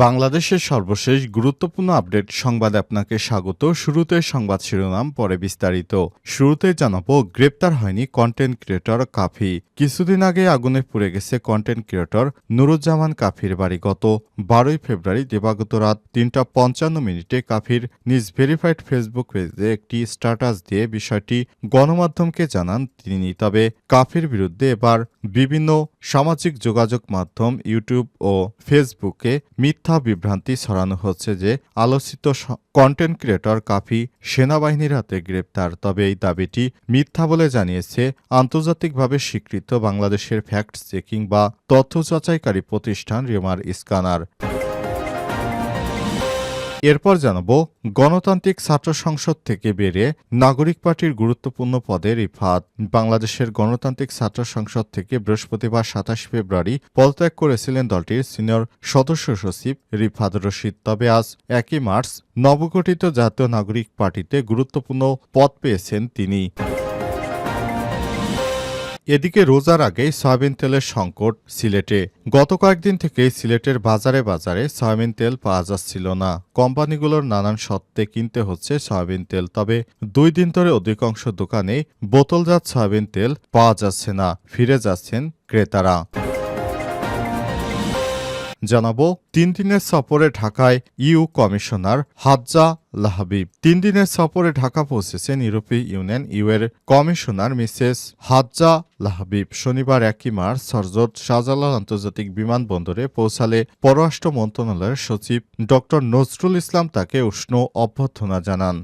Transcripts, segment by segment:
বাংলাদেশের সর্বশেষ গুরুত্বপূর্ণ আপডেট সংবাদে আপনাকে স্বাগত। শুরুতে সংবাদ শিরোনাম, পরে বিস্তারিত। শুরুতে জানাব, গ্রেপ্তার হয়নি কন্টেন্ট ক্রিয়েটর কাফি। কিছুদিন আগে আগুনে পুড়ে গেছে কন্টেন্ট ক্রিয়েটর নুরুজ্জামান কাফির বাড়ি। গত বারোই ফেব্রুয়ারি, দিবাগত রাত তিনটা পঞ্চান্ন মিনিটে কাফির নিজ ভেরিফাইড ফেসবুক পেজে একটি স্ট্যাটাস দিয়ে বিষয়টি গণমাধ্যমকে জানান তিনি। তবে কাফির বিরুদ্ধে এবার বিভিন্ন সামাজিক যোগাযোগ মাধ্যম ইউটিউব ও ফেসবুকে মিথ্যা বিভ্রান্তি ছড়ানো হচ্ছে যে আলোচিত কন্টেন্ট ক্রিয়েটর কাফি সেনাবাহিনীর হাতে গ্রেপ্তার। তবে এই দাবিটি মিথ্যা বলে জানিয়েছে আন্তর্জাতিকভাবে স্বীকৃত বাংলাদেশের ফ্যাক্ট চেকিং বা তথ্য যাচাইকারী প্রতিষ্ঠান রিমার স্ক্যানার। এরপর জানাব, গণতান্ত্রিক ছাত্র সংসদ থেকে বেরিয়ে নাগরিক পার্টির গুরুত্বপূর্ণ পদে রিফাত। বাংলাদেশের গণতান্ত্রিক ছাত্র সংসদ থেকে বৃহস্পতিবার সাতাশ ফেব্রুয়ারি পদত্যাগ করেছিলেন দলটির সিনিয়র সদস্য সচিব রিফাত রশিদ। তবে আজ একই মার্চ নবগঠিত জাতীয় নাগরিক পার্টিতে গুরুত্বপূর্ণ পদ পেয়েছেন তিনি। এদিকে রোজার আগে সয়াবিন তেলের সংকট সিলেটে। গত কয়েকদিন থেকে সিলেটের বাজারে বাজারে সয়াবিন তেল পাওয়া যাচ্ছিল না। কোম্পানিগুলোর নানান সত্ত্বে কিনতে হচ্ছে সয়াবিন তেল, তবে দুই দিন ধরে অধিকাংশ দোকানে বোতলজাত সয়াবিন তেল পাওয়া যাচ্ছে না। ফিরে যাচ্ছেন ক্রেতারা। জানাব, তিন দিনের সফরে ঢাকায় ইউ কমিশনার হাজ্জা লাহাবিব। তিন দিনের সফরে ঢাকা পৌঁছেছেন ইউরোপীয় ইউনিয়ন ইউ এর কমিশনার মিসেস হাজ্জা লাহাবিব। শনিবার একই মার্চ সরজত শাহজালাল আন্তর্জাতিক বিমানবন্দরে পৌঁছালে পররাষ্ট্র মন্ত্রণালয়ের সচিব ড নজরুল ইসলাম তাকে উষ্ণ অভ্যর্থনা জানান।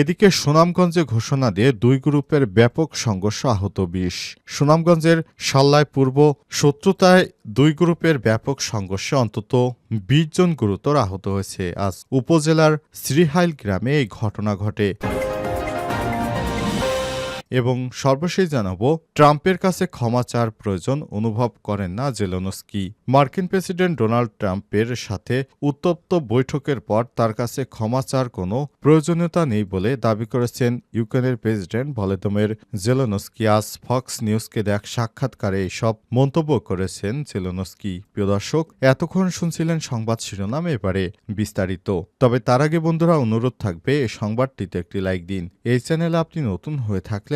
এদিকে সুনামগঞ্জে ঘোষণা দিয়ে দুই গ্রুপের ব্যাপক সংঘর্ষ আহত বিশ। সুনামগঞ্জের সাল্লায় পূর্ব শত্রুতায় দুই গ্রুপের ব্যাপক সংঘর্ষে অন্তত বিশ জন গুরুতর আহত হয়েছে। আজ উপজেলার শ্রীহাইল গ্রামে এই ঘটনা ঘটে। এবং সর্বশেষ জানাব, ট্রাম্পের কাছে ক্ষমা চার প্রয়োজন অনুভব করেন না জেলনস্কি। মার্কিন প্রেসিডেন্ট ডোনাল্ড ট্রাম্পের সাথে উত্তপ্ত বৈঠকের পর তার কাছে ক্ষমা চার কোনো প্রয়োজনীয়তা নেই বলে দাবি করেছেন ইউক্রেনের প্রেসিডেন্ট ভলেদমের জেলনস্কি। আজ ফক্স নিউজকে দেখ সাক্ষাৎকারে এসব মন্তব্য করেছেন জেলনস্কি। প্রিয় দর্শক, এতক্ষণ শুনছিলেন সংবাদ শিরোনাম, এবারে বিস্তারিত। তবে তার আগে বন্ধুরা, অনুরোধ থাকবে এই সংবাদটিতে একটি লাইক দিন। এই চ্যানেলে আপনি নতুন হয়ে থাকলে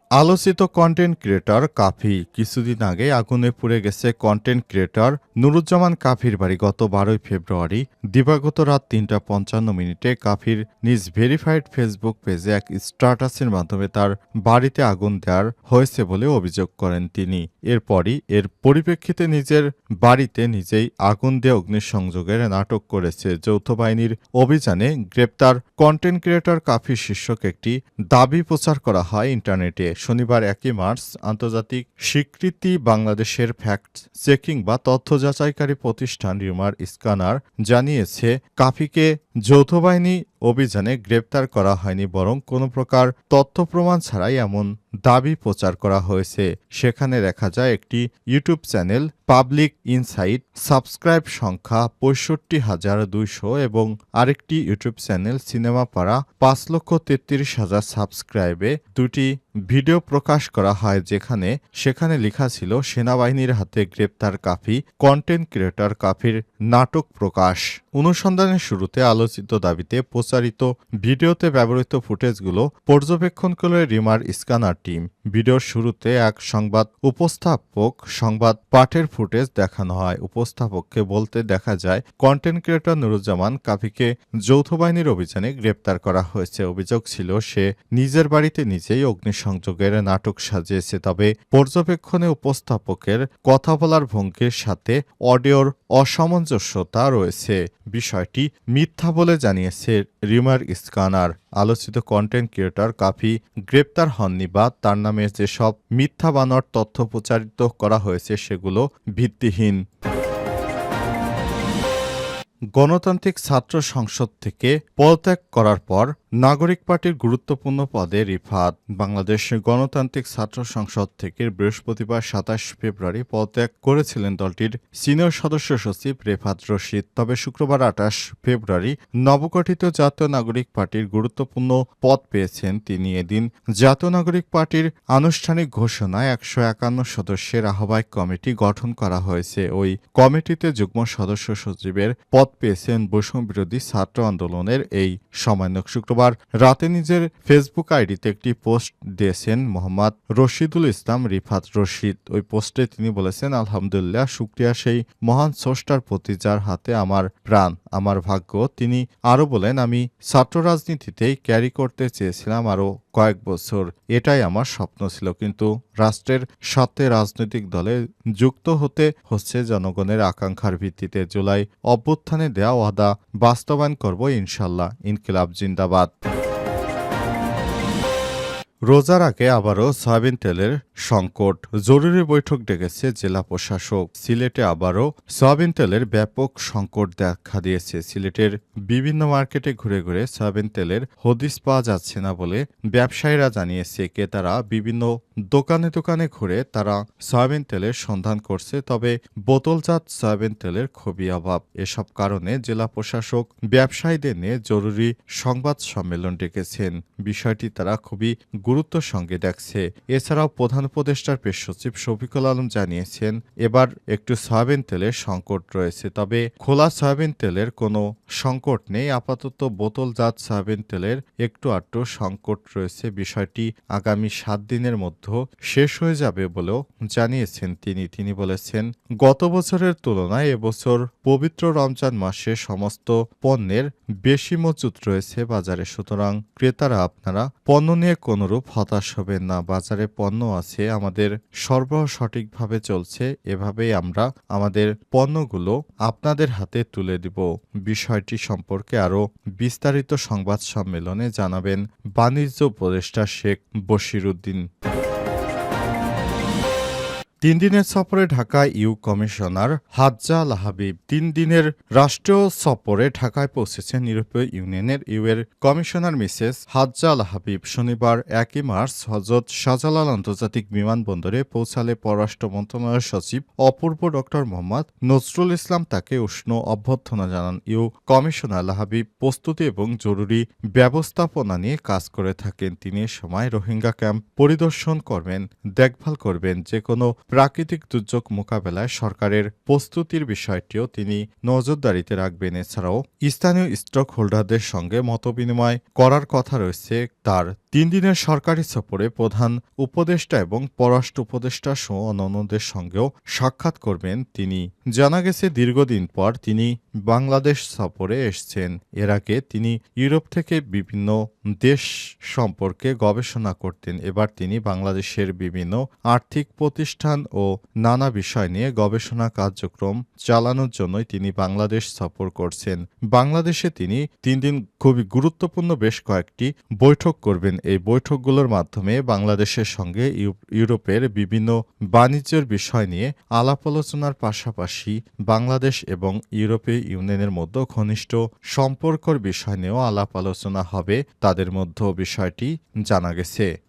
আলোচিত কন্টেন্ট ক্রিয়েটর কাফি কিছুদিন আগে আগুনে পুড়ে গেছে কন্টেন্ট ক্রিয়েটর নুরুজ্জামান কাফির বাড়ি গত বারোই ফেব্রুয়ারি। দিবাগত রাত তিনটা পঞ্চান্ন মিনিটে কাফির নিজ ভেরিফাইড ফেসবুক পেজে এক স্ট্যাটাসের মাধ্যমে তার বাড়িতে আগুন দেওয়ার হয়েছে বলে অভিযোগ করেন তিনি। এরপরই এর পরিপ্রেক্ষিতে নিজের বাড়িতে নিজেই আগুন দিয়ে অগ্নিসংযোগের নাটক করেছে। যৌথ বাহিনীর অভিযানে গ্রেপ্তার কন্টেন্ট ক্রিয়েটর কাফি শীর্ষক একটি দাবি প্রচার করা হয় ইন্টারনেটে শনিবার একই মার্চ আন্তর্জাতিক স্বীকৃতি বাংলাদেশের ফ্যাক্ট চেকিং বা তথ্য যাচাইকারী প্রতিষ্ঠান রিউমার স্ক্যানার জানিয়েছে, কাফিকে যৌথ বাহিনী অভিযানে গ্রেপ্তার করা হয়নি, বরং কোনো প্রকার তথ্য প্রমাণ ছাড়াই এমন দাবি প্রচার করা হয়েছে। সেখানে দেখা যায় একটি YouTube channel, public insight, subscribe সংখ্যা পঁয়ষট্টি হাজার দুইশো এবং আরেকটি ইউটিউব চ্যানেল সিনেমা পাড়া পাঁচ লক্ষ তেত্রিশ হাজার সাবস্ক্রাইবে। দুটি ভিডিও প্রকাশ করা হয় যেখানে, সেখানে লেখা ছিল, সেনাবাহিনীর হাতে গ্রেপ্তার কাফি কন্টেন্ট ক্রিয়েটর কাফির নাটক প্রকাশ। অনুসন্ধানের শুরুতে আলোচিত দাবিতে প্রচারিত ভিডিওতে ব্যবহৃত ফুটেজগুলো পর্যবেক্ষণ করে রিমার স্ক্যানার টিম। ভিডিওর শুরুতে এক সংবাদ উপস্থাপক সংবাদ পাঠের ফুটেজ দেখানো হয়। উপস্থাপককে বলতে দেখা যায় কন্টেন্ট ক্রিয়েটর নুরুজ্জামান কাফিকে যৌথ বাহিনীর অভিযানে গ্রেপ্তার করা হয়েছে। অভিযোগ ছিল, সে নিজের বাড়িতে নিজেই অগ্নিসংযোগের নাটক সাজিয়েছে। তবে পর্যবেক্ষণে উপস্থাপকের কথা বলার ভঙ্গির সাথে অডিওর অসামঞ্জস্যতা রয়েছে। বিষয়টি মিথ্যা বলে জানিয়েছে রিমার স্কানার আলোচিত কন্টেন্ট ক্রিয়েটর কাফি গ্রেপ্তার হননি বা তার নামে যেসব মিথ্যা বানর তথ্য প্রচারিত করা হয়েছে সেগুলো ভিত্তিহীন। গণতান্ত্রিক ছাত্র সংসদ থেকে পদত্যাগ করার পর নাগরিক পার্টির গুরুত্বপূর্ণ পদে রিফাত। বাংলাদেশ গণতান্ত্রিক ছাত্র সংসদ থেকে বৃহস্পতিবার সাতাশ ফেব্রুয়ারি পদত্যাগ করেছিলেন দলটির সিনিয়র সদস্য সচিব রেফাত রশিদ। তবে শুক্রবার আঠাশ ফেব্রুয়ারি নবগঠিত জাতীয় নাগরিক পার্টির গুরুত্বপূর্ণ পদ পেয়েছেন তিনি। এদিন জাতীয় নাগরিক পার্টির আনুষ্ঠানিক ঘোষণায় একশো একান্ন সদস্যের আহ্বায়ক কমিটি গঠন করা হয়েছে। ওই কমিটিতে যুগ্ম সদস্য সচিবের পদ পেয়েছেন বৈষম্য বিরোধী ছাত্র আন্দোলনের এই সমন্বয়ক শুক্রবার। রাতে নিজের ফেসবুক আইডিতে একটি পোস্ট দিয়েছেন মোহাম্মদ রশিদুল ইসলাম রিফাত রশিদ। ওই পোস্টে তিনি বলেছেন, আলহামদুলিল্লাহ, শুক্রিয়া সেই মহান স্রষ্টার প্রতি যার হাতে আমার প্রাণ, আমার ভাগ্য। তিনি আরও বলেন, আমি ছাত্র রাজনীতিতেই ক্যারি করতে চেয়েছিলাম আরও কয়েক বছর। এটাই আমার স্বপ্ন ছিল। কিন্তু রাষ্ট্রের সাথে রাজনৈতিক দলে যুক্ত হতে হচ্ছে জনগণের আকাঙ্ক্ষার ভিত্তিতে। জুলাই অভ্যুত্থানে দেওয়া ওয়াদা বাস্তবায়ন করব ইনশাল্লাহ ইনকিলাব জিন্দাবাদ। রোজার আগে আবারও সয়াবিন তেলের সংকট জরুরি বৈঠক ডেকেছে জেলা প্রশাসক। সিলেটে আবারও সয়াবিন তেলের ব্যাপক সংকট দেখা দিয়েছে। সিলেটের বিভিন্ন মার্কেটে ঘুরে ঘুরে সয়াবিন তেলের হদিস পাওয়া যাচ্ছে না বলে ব্যবসায়ীরা জানিয়েছে। ক্রেতারা বিভিন্ন দোকানে দোকানে ঘুরে তারা সয়াবিন তেলের সন্ধান করছে, তবে বোতলজাত সয়াবিন তেলের খুবই অভাব। এসব কারণে জেলা প্রশাসক ব্যবসায়ীদের নিয়ে জরুরি সংবাদ সম্মেলন ডেকেছেন। বিষয়টি তারা খুবই গুরুত্বের সঙ্গে দেখছে। এছাড়াও প্রধান উপদেষ্টার পেশ সচিব শফিকুল আলম জানিয়েছেন, এবার একটু সয়াবিন তেলের সংকট রয়েছে। তবে খোলা সয়াবিন তেলের কোনো সংকট নেই, আপাতত বোতলজাত সয়াবিন তেলের একটু আটটু সংকট রয়েছে। বিষয়টি আগামী সাত দিনের মধ্যে শেষ হয়ে যাবে বলেও জানিয়েছেন তিনি। তিনি বলেছেন, গত বছরের তুলনায় এবছর পবিত্র রমজান মাসে সমস্ত পণ্যের বেশি মজুত রয়েছে বাজারে। সুতরাং ক্রেতারা আপনারা পণ্য নিয়ে কোনরূপ হতাশ হবেন না। বাজারে পণ্য আছে আমাদের সরবরাহ সঠিকভাবে চলছে, এভাবেই আমরা আমাদের পণ্যগুলো আপনাদের হাতে তুলে দিব। বিষয়টি সম্পর্কে আরও বিস্তারিত সংবাদ সম্মেলনে জানাবেন বাণিজ্য উপদেষ্টা শেখ বশিরুদ্দিন। তিন দিনের সফরে ঢাকায় EU commissioner Hadja Lahbib তিন দিনের রাষ্ট্রীয় সফরে ঢাকায় পৌঁছেছেন ইউরোপীয় ইউনিয়নের ইউ এর commissioner Mrs Hadja Lahbib. শনিবার একই মার্চ হজরত শাহজালাল আন্তর্জাতিক বিমানবন্দরে পৌঁছালে পররাষ্ট্র মন্ত্রণালয়ের সচিব অপূর্ব ডক্টর মোহাম্মদ নজরুল ইসলাম তাকে উষ্ণ অভ্যর্থনা জানান। ইউ কমিশনার আল হাবিব প্রস্তুতি এবং জরুরি ব্যবস্থাপনা নিয়ে কাজ করে থাকেন। তিনি সময় রোহিঙ্গা ক্যাম্প পরিদর্শন করবেন, দেখভাল করবেন যে কোনো প্রাকৃতিক দুর্যোগ মোকাবেলায় সরকারের প্রস্তুতির বিষয়টিও তিনি নজরদারিতে রাখবেন। এছাড়াও স্থানীয় স্টক হোল্ডারদের সঙ্গে মতবিনিময় করার কথা রয়েছে। তার তিন দিনের সরকারি সফরে প্রধান উপদেষ্টা এবং পররাষ্ট্র উপদেষ্টা সহ অন্যান্যদের সঙ্গেও সাক্ষাৎ করবেন তিনি। জানা গেছে, দীর্ঘদিন পর তিনি বাংলাদেশ সফরে এসছেন। এর আগে তিনি ইউরোপ থেকে বিভিন্ন দেশ সম্পর্কে গবেষণা করতেন। এবার তিনি বাংলাদেশের বিভিন্ন আর্থিক প্রতিষ্ঠান ও নানা বিষয় নিয়ে গবেষণা কার্যক্রম চালানোর জন্যই তিনি বাংলাদেশ সফর করছেন। বাংলাদেশে তিনি তিন দিন খুবই গুরুত্বপূর্ণ বেশ কয়েকটি বৈঠক করবেন। এই বৈঠকগুলোর মাধ্যমে বাংলাদেশের সঙ্গে ইউ- ইউরোপের বিভিন্ন বাণিজ্যের বিষয় নিয়ে আলাপ আলোচনার পাশাপাশি বাংলাদেশ এবং ইউরোপীয় ইউনিয়নের মধ্যে ঘনিষ্ঠ সম্পর্কর বিষয় নিয়েও আলাপ আলোচনা হবে। তাদের মধ্যে বিষয়টি জানা গেছে।